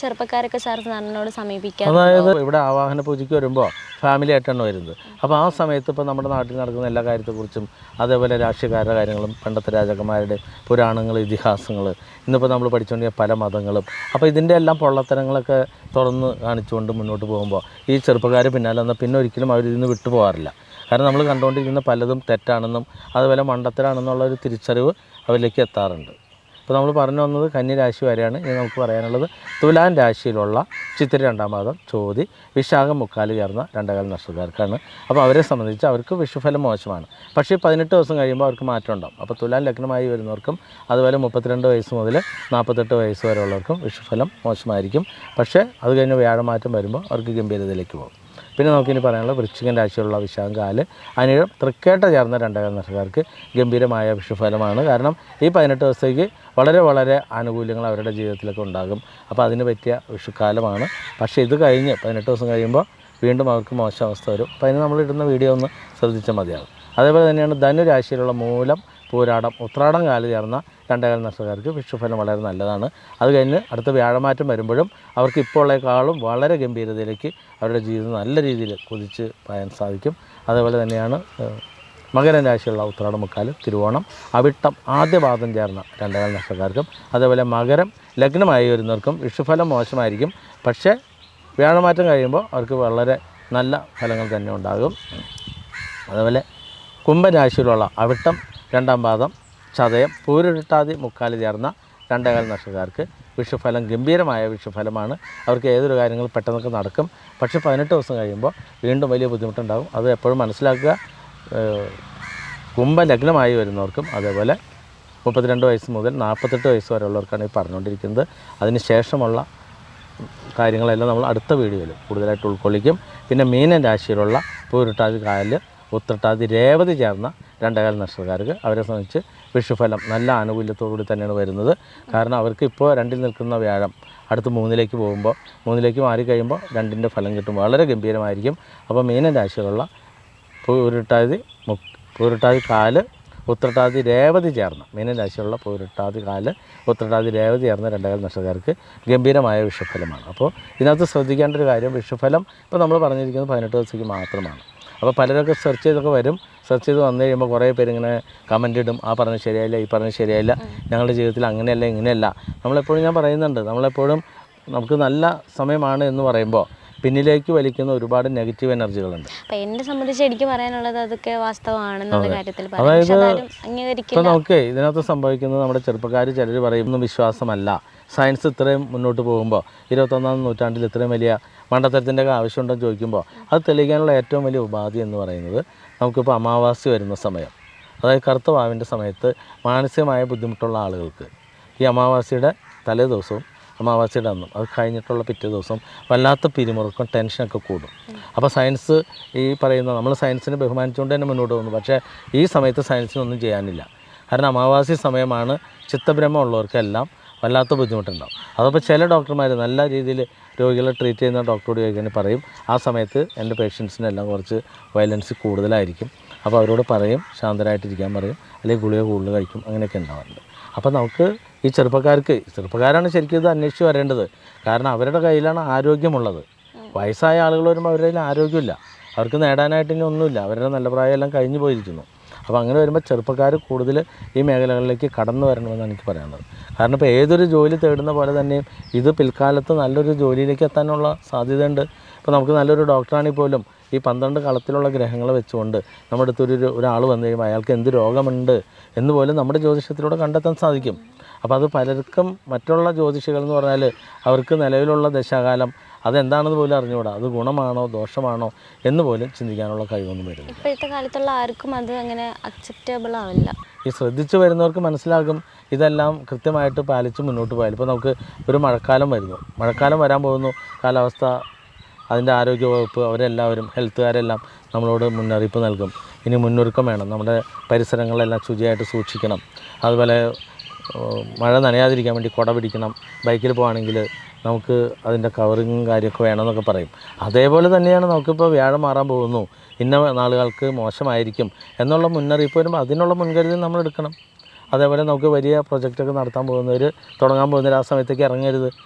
ചെറുപ്പക്കാരൊക്കെ sir സാറിനോട് സമീപിക്കാൻ അതായത് ഇവിടെ ആവാഹന പൂജയ്ക്ക് വരുമ്പോൾ ഫാമിലി ആയിട്ടാണ് വരുന്നത്. അപ്പോൾ ആ സമയത്ത് ഇപ്പോൾ നമ്മുടെ നാട്ടിൽ നടക്കുന്ന എല്ലാ കാര്യത്തെക്കുറിച്ചും അതേപോലെ രാഷ്ട്രീയക്കാരുടെ കാര്യങ്ങളും പണ്ടത്തെ രാജാക്കന്മാരുടെ പുരാണങ്ങൾ ഇതിഹാസങ്ങൾ ഇന്നിപ്പോൾ നമ്മൾ പഠിച്ചുകൊണ്ടിരിക്കുന്ന പല മതങ്ങളും അപ്പോൾ ഇതിന്റെ എല്ലാം പൊള്ളത്തരങ്ങളൊക്കെ തുറന്ന് കാണിച്ചുകൊണ്ട് മുന്നോട്ട് പോകുമ്പോൾ ഈ ചെറുപ്പക്കാർ പിന്നാലെ വന്നാൽ പിന്നെ ഒരിക്കലും അവരിൽ നിന്ന് വിട്ടുപോകാറില്ല കാരണം നമ്മൾ കണ്ടുകൊണ്ടിരിക്കുന്ന പലതും തെറ്റാണെന്നും അതുപോലെ മണ്ടത്തരാണെന്നുള്ള ഒരു തിരിച്ചറിവ് അവരിലേക്ക് എത്താറുണ്ട്. ഇപ്പോൾ നമ്മൾ പറഞ്ഞു വന്നത് കന്നി രാശി വരെയാണ്. ഇനി നമുക്ക് പറയാനുള്ളത് തുലാൻ രാശിയിലുള്ള ചിത്തിര രണ്ടാം പാദം ചോതി വിശാഖം മുക്കാൽ ചേർന്ന രണ്ടകാല നക്ഷത്രക്കാർക്കാണ്. അപ്പോൾ അവരെ സംബന്ധിച്ച് അവർക്ക് വിഷുഫലം മോശമാണ്. പക്ഷേ പതിനെട്ട് ദിവസം കഴിയുമ്പോൾ അവർക്ക് മാറ്റം ഉണ്ടാകും അപ്പോൾ തുലാൻ ലഗ്നമായി വരുന്നവർക്കും അതുപോലെ മുപ്പത്തിരണ്ട് വയസ്സ് മുതൽ നാൽപ്പത്തെട്ട് വയസ്സ് വരെ ഉള്ളവർക്കും വിഷുഫലം മോശമായിരിക്കും. പക്ഷേ അത് കഴിഞ്ഞ് വ്യാഴമാറ്റം വരുമ്പോൾ അവർക്ക് ഗംഭീരതയിലേക്ക് പോകും. പിന്നെ നമുക്കിനി പറയാനുള്ള വൃശ്ചികൻ രാശിയുള്ള വിശാഖാൽ അതിന് തൃക്കേട്ട ചേർന്ന രണ്ടേകാൽ നക്ഷത്രക്കാർക്ക് ഗംഭീരമായ വിഷുഫലമാണ്. കാരണം ഈ പതിനെട്ട് ദിവസത്തേക്ക് വളരെ വളരെ ആനുകൂല്യങ്ങൾ അവരുടെ ജീവിതത്തിലൊക്കെ ഉണ്ടാകും. അപ്പോൾ അതിന് പറ്റിയ വിഷുക്കാലമാണ്. പക്ഷേ ഇത് കഴിഞ്ഞ് പതിനെട്ട് ദിവസം കഴിയുമ്പോൾ വീണ്ടും അവർക്ക് മോശം അവസ്ഥ വരും. അപ്പോൾ അതിന് നമ്മൾ ഇടുന്ന വീഡിയോ ഒന്ന് ശ്രദ്ധിച്ചാൽ മതിയാകും. അതേപോലെ തന്നെയാണ് ധനുരാശിയിലുള്ള മൂലം പൂരാടം ഉത്രാടം കാൽ ചേർന്ന രണ്ടേകാൽ നക്ഷത്രക്കാർക്ക് വിഷുഫലം വളരെ നല്ലതാണ്. അത് കഴിഞ്ഞ് അടുത്ത വ്യാഴമാറ്റം വരുമ്പോഴും അവർക്ക് ഇപ്പോൾ വളരെ ഗംഭീരതയിലേക്ക് അവരുടെ ജീവിതം നല്ല രീതിയിൽ കുതിച്ച് പായാൻ സാധിക്കും. അതേപോലെ തന്നെയാണ് മകരം രാശിയുള്ള ഉത്രാടം മുക്കാലും തിരുവോണം അവിട്ടം ആദ്യപാദം ചേർന്ന രണ്ടേകാൽ നക്ഷത്രക്കാർക്കും അതേപോലെ മകരം ലഗ്നമായി വരുന്നവർക്കും വിഷുഫലം മോശമായിരിക്കും. പക്ഷേ വ്യാഴമാറ്റം കഴിയുമ്പോൾ അവർക്ക് വളരെ നല്ല ഫലങ്ങൾ തന്നെ ഉണ്ടാകും. അതുപോലെ കുംഭരാശിയിലുള്ള അവിട്ടം രണ്ടാം പാദം ചതയം പൂരിട്ടാതി മുക്കാലി ചേർന്ന രണ്ടേകാൽ നക്ഷത്രക്കാർക്ക് വിഷുഫലം ഗംഭീരമായ വിഷുഫലമാണ്. അവർക്ക് ഏതൊരു കാര്യങ്ങളും പെട്ടെന്നൊക്കെ നടക്കും. പക്ഷേ പതിനെട്ട് ദിവസം കഴിയുമ്പോൾ വീണ്ടും വലിയ ബുദ്ധിമുട്ടുണ്ടാകും. അത് എപ്പോഴും മനസ്സിലാക്കുക. കുംഭലഗ്നമായി വരുന്നവർക്കും അതേപോലെ മുപ്പത്തിരണ്ട് വയസ്സ് മുതൽ നാൽപ്പത്തെട്ട് വയസ്സ് വരെയുള്ളവർക്കാണ് ഈ പറഞ്ഞുകൊണ്ടിരിക്കുന്നത്. അതിന് ശേഷമുള്ള കാര്യങ്ങളെല്ലാം നമ്മൾ അടുത്ത വീഡിയോയിൽ കൂടുതലായിട്ട് ഉൾക്കൊള്ളിക്കും. പിന്നെ മീനൻ രാശിയിലുള്ള പൂരിട്ടാതി കായൽ ഉത്രട്ടാതി രേവതി ചേർന്ന രണ്ടേകാൽ നക്ഷത്രക്കാർക്ക് അവരെ സംബന്ധിച്ച് വിഷുഫലം നല്ല ആനുകൂല്യത്തോടുകൂടി തന്നെയാണ് വരുന്നത്. കാരണം അവർക്ക് ഇപ്പോൾ രണ്ടിൽ നിൽക്കുന്ന വ്യാഴം അടുത്ത് മൂന്നിലേക്ക് പോകുമ്പോൾ മൂന്നിലേക്ക് മാറി കഴിയുമ്പോൾ രണ്ടിന്റെ ഫലം കിട്ടും. വളരെ ഗംഭീരമായിരിക്കും. അപ്പോൾ മീനൻ രാശിയിലുള്ള പൂരിട്ടാതി മു പൂരിട്ടാതി കാൽ ഉത്രട്ടാതി രേവതി ചേർന്ന മീനൻ രാശിയിലുള്ള പൂരിട്ടാതി കാൽ ഉത്രട്ടാതി രേവതി ചേർന്ന രണ്ടേകാൽ നക്ഷത്രക്കാർക്ക് ഗംഭീരമായ വിഷുഫലമാണ്. അപ്പോൾ ഇതിനകത്ത് ശ്രദ്ധിക്കേണ്ട ഒരു കാര്യം വിഷുഫലം ഇപ്പോൾ നമ്മൾ പറഞ്ഞിരിക്കുന്നത് പതിനെട്ട് ദിവസത്തേക്ക് മാത്രമാണ്. അപ്പോൾ പലരൊക്കെ സെർച്ച് ചെയ്തൊക്കെ വരും. സെർച്ച് ചെയ്ത് വന്നു കഴിയുമ്പോൾ കുറേ പേര് ഇങ്ങനെ കമന്റ് ഇടും. ആ പറഞ്ഞത് ശരിയായില്ല ഈ പറഞ്ഞത് ശരിയായില്ല. ഞങ്ങളുടെ ജീവിതത്തിൽ അങ്ങനെയല്ല ഇങ്ങനെയല്ല. നമ്മളെപ്പോഴും ഞാൻ പറയുന്നുണ്ട് നമ്മളെപ്പോഴും നമുക്ക് നല്ല സമയമാണ് എന്ന് പറയുമ്പോൾ പിന്നിലേക്ക് വലിക്കുന്ന ഒരുപാട് നെഗറ്റീവ് എനർജികളുണ്ട്. അപ്പൊ എന്നെ സംബന്ധിച്ച് എനിക്ക് പറയാനുള്ളത് അതൊക്കെ വാസ്തവമാണെന്നുള്ള കാര്യത്തിൽ അതായത് ഇപ്പൊ നമുക്ക് ഇതിനകത്ത് സംഭവിക്കുന്നത് നമ്മുടെ ചെറുപ്പക്കാർ ചിലർ പറയുന്ന വിശ്വാസമല്ല. സയൻസ് ഇത്രയും മുന്നോട്ട് പോകുമ്പോൾ ഇരുപത്തൊന്നാം നൂറ്റാണ്ടിൽ ഇത്രയും വലിയ മണ്ടത്തരത്തിന്റെ ഒക്കെ ആവശ്യമുണ്ടെന്ന് ചോദിക്കുമ്പോൾ അത് തെളിയിക്കാനുള്ള ഏറ്റവും വലിയ ഉപാധി എന്ന് പറയുന്നത് നമുക്കിപ്പോൾ അമാവാസി വരുന്ന സമയം. അതായത് കറുത്ത വാവിന്റെ സമയത്ത് മാനസികമായ ബുദ്ധിമുട്ടുള്ള ആളുകൾക്ക് ഈ അമാവാസിയുടെ തലേ ദിവസവും അമാവാസിയുടെ അന്നും. അത് കഴിഞ്ഞിട്ടുള്ള പിറ്റേ ദിവസം വല്ലാത്ത പിരിമുറുക്കം ടെൻഷനൊക്കെ കൂടും. അപ്പോൾ സയൻസ് ഈ പറയുന്ന നമ്മൾ സയൻസിനെ ബഹുമാനിച്ചുകൊണ്ട് തന്നെ മുന്നോട്ട് പോകുന്നു. പക്ഷേ ഈ സമയത്ത് സയൻസിനൊന്നും ചെയ്യാനില്ല. കാരണം അമാവാസി സമയമാണ് ചിത്തഭ്രമം ഉള്ളവർക്കെല്ലാം വല്ലാത്ത ബുദ്ധിമുട്ടുണ്ടാവും. അതപ്പോൾ ചില ഡോക്ടർമാർ നല്ല രീതിയിൽ രോഗികളെ ട്രീറ്റ് ചെയ്യുന്ന ഡോക്ടറോട് ചോദിക്കാൻ പറയും ആ സമയത്ത് എന്റെ പേഷ്യൻസിനെല്ലാം കുറച്ച് വയലൻസ് കൂടുതലായിരിക്കും. അപ്പോൾ അവരോട് പറയും ശാന്തരായിട്ടിരിക്കാൻ പറയും അല്ലെങ്കിൽ ഗുളിക കൂടുതൽ കഴിക്കും അങ്ങനെയൊക്കെ ഉണ്ടാവാറുണ്ട്. അപ്പോൾ നമുക്ക് ഈ ചെറുപ്പക്കാർക്ക് ചെറുപ്പക്കാരാണ് ശരിക്കും ഇത് അന്വേഷിച്ച് വരേണ്ടത്. കാരണം അവരുടെ കയ്യിലാണ് ആരോഗ്യമുള്ളത്. വയസ്സായ ആളുകൾ വരുമ്പോൾ അവരുടെ കയ്യിൽ ആരോഗ്യമില്ല. അവർക്ക് നേടാനായിട്ട് ഇനി ഒന്നുമില്ല. അവരുടെ നല്ല പ്രായമെല്ലാം കഴിഞ്ഞു പോയിരിക്കുന്നു. അപ്പോൾ അങ്ങനെ വരുമ്പോൾ ചെറുപ്പക്കാർ കൂടുതൽ ഈ മേഖലകളിലേക്ക് കടന്നു വരണമെന്നാണ് എനിക്ക് പറയാനുള്ളത്. കാരണം ഇപ്പോൾ ഏതൊരു ജോലി തേടുന്ന പോലെ തന്നെയും ഇത് പിൽക്കാലത്ത് നല്ലൊരു ജോലിയിലേക്ക് എത്താനുള്ള സാധ്യതയുണ്ട്. ഇപ്പോൾ നമുക്ക് നല്ലൊരു ഡോക്ടറാണെങ്കിൽ പോലും ഈ പന്ത്രണ്ട് കളത്തിലുള്ള ഗ്രഹങ്ങൾ വെച്ചുകൊണ്ട് നമ്മുടെ അടുത്തൊരു ഒരു- ഒരാൾ വന്നു കഴിയുമ്പോൾ അയാൾക്ക് എന്ത് രോഗമുണ്ട് എന്ന് പോലും നമ്മുടെ ജ്യോതിഷത്തിലൂടെ കണ്ടെത്താൻ സാധിക്കും. അപ്പോൾ അത് പലർക്കും മറ്റുള്ള ജ്യോതിഷികൾ എന്ന് പറഞ്ഞാൽ അവർക്ക് നിലവിലുള്ള ദശാകാലം അതെന്താണെന്ന് പോലും അറിഞ്ഞുകൂടാ. അത് ഗുണമാണോ ദോഷമാണോ എന്ന് പോലും ചിന്തിക്കാനുള്ള കഴിവൊന്നും വരും ഇപ്പോഴത്തെ കാലത്തുള്ള ആർക്കും അത് അങ്ങനെ അക്സെപ്റ്റബിൾ ആവില്ല. ഈ ശ്രദ്ധിച്ച് വരുന്നവർക്ക് മനസ്സിലാകും ഇതെല്ലാം കൃത്യമായിട്ട് പാലിച്ച് മുന്നോട്ട് പോയാൽ. ഇപ്പോൾ നമുക്ക് ഒരു മഴക്കാലം വരുന്നു. മഴക്കാലം വരാൻ പോകുന്നു. കാലാവസ്ഥ അതിന്റെ ആരോഗ്യവകുപ്പ് അവരെല്ലാവരും ഹെൽത്തുകാരെല്ലാം നമ്മളോട് മുന്നറിയിപ്പ് നൽകും. ഇനി മുന്നൊരുക്കം വേണം. നമ്മുടെ പരിസരങ്ങളെല്ലാം ശുചിയായിട്ട് സൂക്ഷിക്കണം. അതുപോലെ മഴ നനയാതിരിക്കാൻ വേണ്ടി കുട പിടിക്കണം. ബൈക്കിൽ പോവുകയാണെങ്കിൽ നമുക്ക് അതിന്റെ കവറിങ്ങും കാര്യമൊക്കെ വേണമെന്നൊക്കെ പറയും. അതേപോലെ തന്നെയാണ് നമുക്കിപ്പോൾ വ്യാഴം മാറാൻ പോകുന്നു. ഇന്ന നാളുകൾക്ക് മോശമായിരിക്കും എന്നുള്ള മുന്നറിയിപ്പ് വരുമ്പോൾ അതിനുള്ള മുൻകരുതൽ നമ്മൾ എടുക്കണം അതേപോലെ നമുക്ക് വലിയ പ്രൊജക്റ്റൊക്കെ നടത്താൻ പോകുന്നവർ തുടങ്ങാൻ പോകുന്നവർ ആ സമയത്തേക്ക് ഇറങ്ങരുത്.